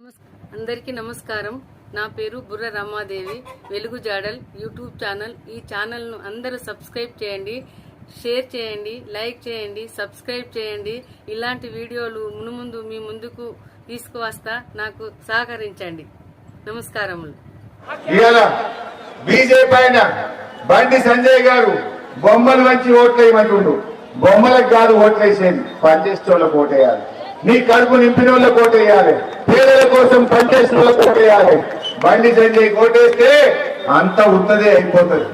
అందరికీ నమస్కారం. నా పేరు బుర్ర రమాదేవి. వెలుగు జాడల్ యూట్యూబ్ ఛానల్. ఈ ఛానల్ను అందరూ సబ్స్క్రైబ్ చేయండి షేర్ చేయండి లైక్ చేయండి సబ్స్క్రైబ్ చేయండి. ఇలాంటి వీడియోలు మునుముందు మీ ముందుకు తీసుకువస్తా నాకు సహకరించండి. నమస్కారములు. బీజేపీ పైన బండి సంజయ్ గారు బొమ్మలు మంచి ఓట్లు వేయమంటుండు బొమ్మలకు కాదు ఓట్లు వేసేది పనిచేసే వాళ్ళకి ఓటేయాలి. నీ కడుపు నింపిన వాళ్ళకి ఓటేయాలి పేదల కోసం పనిచేసిన వాళ్ళకి ఓటేయాలి బండి సంజయ్ ఓటేస్తే అంత ఉన్నదే అయిపోతుంది.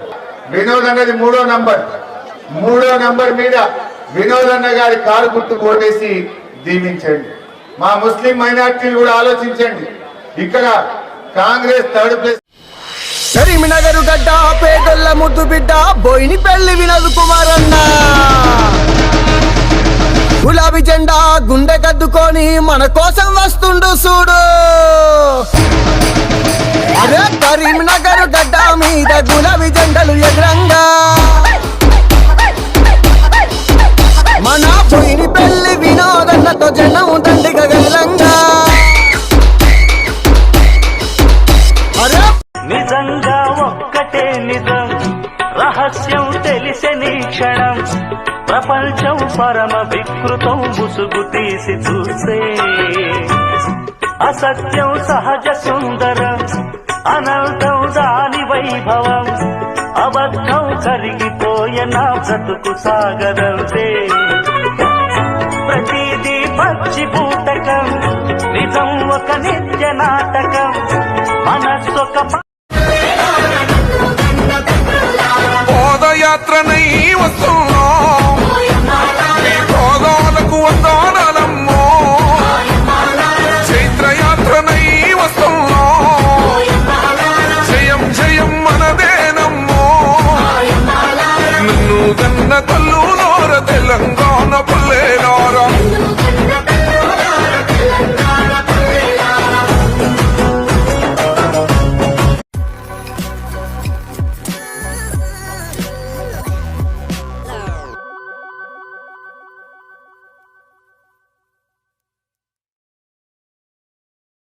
వినోద్ అన్నది మూడో నంబర్. మూడో నంబర్ మీద వినోద్ అన్న గారి కారు గుర్తు ఓటేసి దీవించండి. మా ముస్లిం మైనార్టీలు కూడా ఆలోచించండి. ఇక్కడ కాంగ్రెస్ థర్డ్ ప్లేస్. కరీంనగర్ గడ్డ పేదల్ల ముద్దు బిడ్డ బోయిని పెళ్ళి వినదు కుమారన్న గుండె కద్దుకొని మన కోసం వస్తుండు చూడు. అరే కరీంనగర్ గడ్డ మీద గులాబీ జెండలు ఎదురంగా మన పోయిని పెళ్ళి వినోదన్నతో జనం దండిగా గలంగా అరే నిజంగా ఒక్కటే నిజం రహస్య ప్రపంచం పరమ వికృతం ముసుగు తీసి చూసే. అసత్యం సహజ సుందరం అనంతం దాని వైభవం అబద్ధం కరిగిపోయే నా బ్రతుకు సాగరంతే ప్రతిదీ పచ్చి బూటకం నిజం ఒక నిత్య నాటకం మనస్సొక పోదయాత్రనై వస్తు